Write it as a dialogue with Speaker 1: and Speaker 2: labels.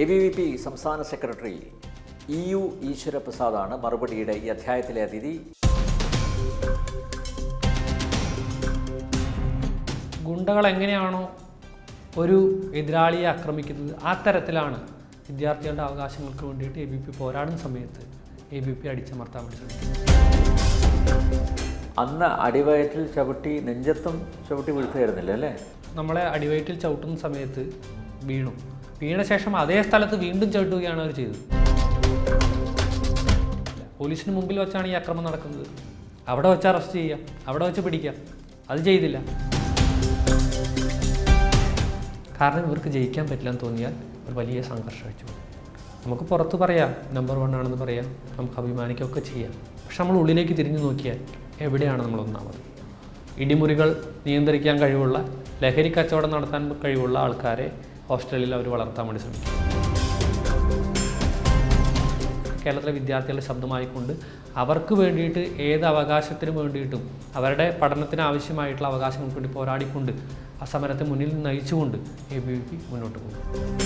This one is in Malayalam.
Speaker 1: എ ബി വി പി സംസ്ഥാന സെക്രട്ടറി ഇ യു ഈശ്വരപ്രസാദാണ് മറുപടിയുടെ ഈ അധ്യായത്തിലെ അതിഥി.
Speaker 2: ഗുണ്ടകൾ എങ്ങനെയാണോ ഒരു എതിരാളിയെ ആക്രമിക്കുന്നത് ആ തരത്തിലാണ് വിദ്യാർത്ഥികളുടെ അവകാശങ്ങൾക്ക് വേണ്ടിയിട്ട് എ ബി പി പോരാടുന്ന സമയത്ത് എ ബി പി അടിച്ചമർത്താൻ വേണ്ടി ശ്രമിക്കുന്നത്.
Speaker 1: അന്ന് അടിവയറ്റിൽ ചവിട്ടി നെഞ്ചത്തും ചവിട്ടി വീഴ്ത്തുകയായിരുന്നില്ല? അല്ലേ
Speaker 2: നമ്മളെ അടിവയറ്റിൽ ചവിട്ടുന്ന സമയത്ത് വീണു. വീണ ശേഷം അതേ സ്ഥലത്ത് വീണ്ടും ചവിട്ടുകയാണ് അവർ ചെയ്തത്. പോലീസിന് മുമ്പിൽ വെച്ചാണ് ഈ അക്രമം നടക്കുന്നത്. അവിടെ വെച്ച് അറസ്റ്റ് ചെയ്യാം. അവിടെ വെച്ച് പിടിക്കാം. അത് ചെയ്തില്ല. കാരണം ഇവർക്ക് ജയിക്കാൻ പറ്റില്ല എന്ന് തോന്നിയാൽ ഒരു വലിയ സംഘർഷം വെച്ചു. നമുക്ക് പുറത്ത് പറയാം. നമ്പർ വൺ ആണെന്ന് പറയാം. നമുക്ക് അഭിമാനിക്കുകയൊക്കെ ചെയ്യാം. പക്ഷെ നമ്മൾ ഉള്ളിലേക്ക് തിരിഞ്ഞു നോക്കിയാൽ എവിടെയാണ് നമ്മൾ ഒന്നാമത്? ഇടിമുറികൾ നിയന്ത്രിക്കാൻ കഴിവുള്ള ലഹരി കച്ചവടം നടത്താൻ കഴിവുള്ള ആൾക്കാരെ ഹോസ്റ്റലിൽ അവർ വളർത്താൻ വേണ്ടി ശ്രമിക്കും. കേരളത്തിലെ വിദ്യാർത്ഥികളുടെ ശബ്ദമായിക്കൊണ്ട് അവർക്ക് വേണ്ടിയിട്ട് ഏത് അവകാശത്തിന് വേണ്ടിയിട്ടും അവരുടെ പഠനത്തിന് ആവശ്യമായിട്ടുള്ള അവകാശങ്ങൾക്ക് വേണ്ടി പോരാടിക്കൊണ്ട് ആ സമരത്തെ മുന്നിൽ നയിച്ചുകൊണ്ട് എ ബി വി പി മുന്നോട്ട് പോകും.